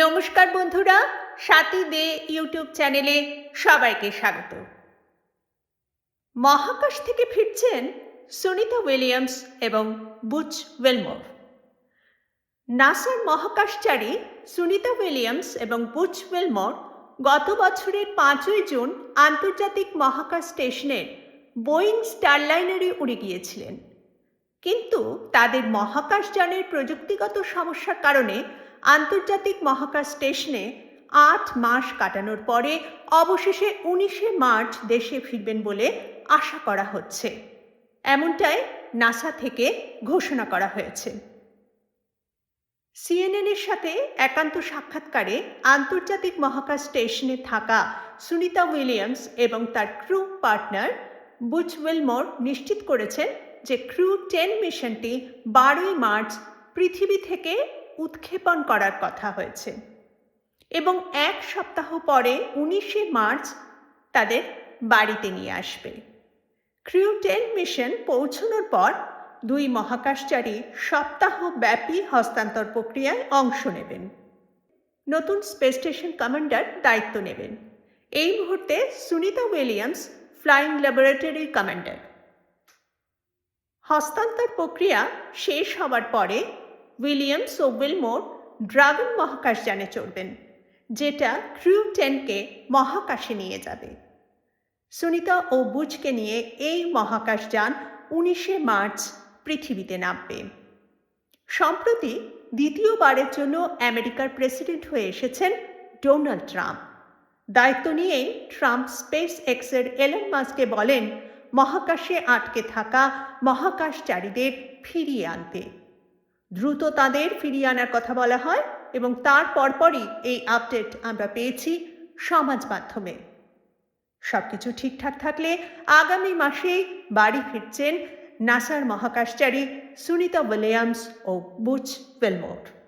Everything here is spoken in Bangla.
নমস্কার বন্ধুরা, সাথী দে ইউটিউব চ্যানেলে সবাইকে স্বাগত। মহাকাশ থেকে ফিরছেন সুনিতা উইলিয়ামস এবং বুচ ওয়েলমোর। নাসার মহাকাশচারী সুনিতা উইলিয়ামস এবং বুচ ওয়েলমোর গত বছরের পাঁচই জুন আন্তর্জাতিক মহাকাশ স্টেশনের বোয়িং স্টারলাইনারে উড়ে গিয়েছিলেন। কিন্তু তাদের মহাকাশযানের প্রযুক্তিগত সমস্যার কারণে আন্তর্জাতিক মহাকাশ স্টেশনে আট মাস কাটানোর পরে অবশেষে উনিশে মার্চ দেশে ফিরবেন বলে আশা করা হচ্ছে। এমনটাই নাসা থেকে ঘোষণা করা হয়েছে। সিএনএনের সাথে একান্ত সাক্ষাৎকারে আন্তর্জাতিক মহাকাশ স্টেশনে থাকা সুনিতা উইলিয়ামস এবং তার ক্রু পার্টনার বুচ উইলমোর নিশ্চিত করেছেন যে ক্রু টেন মিশনটি বারোই মার্চ পৃথিবী থেকে উৎক্ষেপণ করার কথা হয়েছে। এবং এক সপ্তাহ পরে উনিশে মার্চ তাদের বাড়িতে নিয়ে আসবে। ক্রিউ টেন মিশন পৌঁছানোর পর দুই মহাকাশচারী সপ্তাহব্যাপী হস্তান্তর প্রক্রিয়ায় অংশ নেবেন। নতুন স্পেস স্টেশন কমান্ডার দায়িত্ব নেবেন। এই মুহূর্তে সুনিতা উইলিয়ামস, ফ্লাইং ল্যাবরেটরির কমান্ডার। হস্তান্তর প্রক্রিয়া শেষ হওয়ার পরে উইলিয়ামস ও উইলমোর ড্রাগন মহাকাশযানে চড়বেন যেটা ক্রু টেনকে মহাকাশে নিয়ে যাবে সুনিতা ও বুচকে নিয়ে এই মহাকাশযান উনিশে মার্চ পৃথিবীতে নামবে সম্প্রতি দ্বিতীয়বারের জন্য আমেরিকার প্রেসিডেন্ট হয়ে এসেছেন ডোনাল্ড ট্রাম্প দায়িত্ব নিয়েই ট্রাম্প স্পেস এক্সের এলন মাস্কে বলেন মহাকাশে আটকে থাকা মহাকাশচারীদের ফিরিয়ে আনতে দ্রুত তাদের ফিরিয়ে আনার কথা বলা হয় এবং তার পরপরই এই আপডেট আমরা পেয়েছি সমাজ মাধ্যমে। সবকিছু ঠিকঠাক থাকলে আগামী মাসেই বাড়ি ফিরছেন নাসার মহাকাশচারী সুনিতা উইলিয়ামস ও বুচ ওয়েলমোর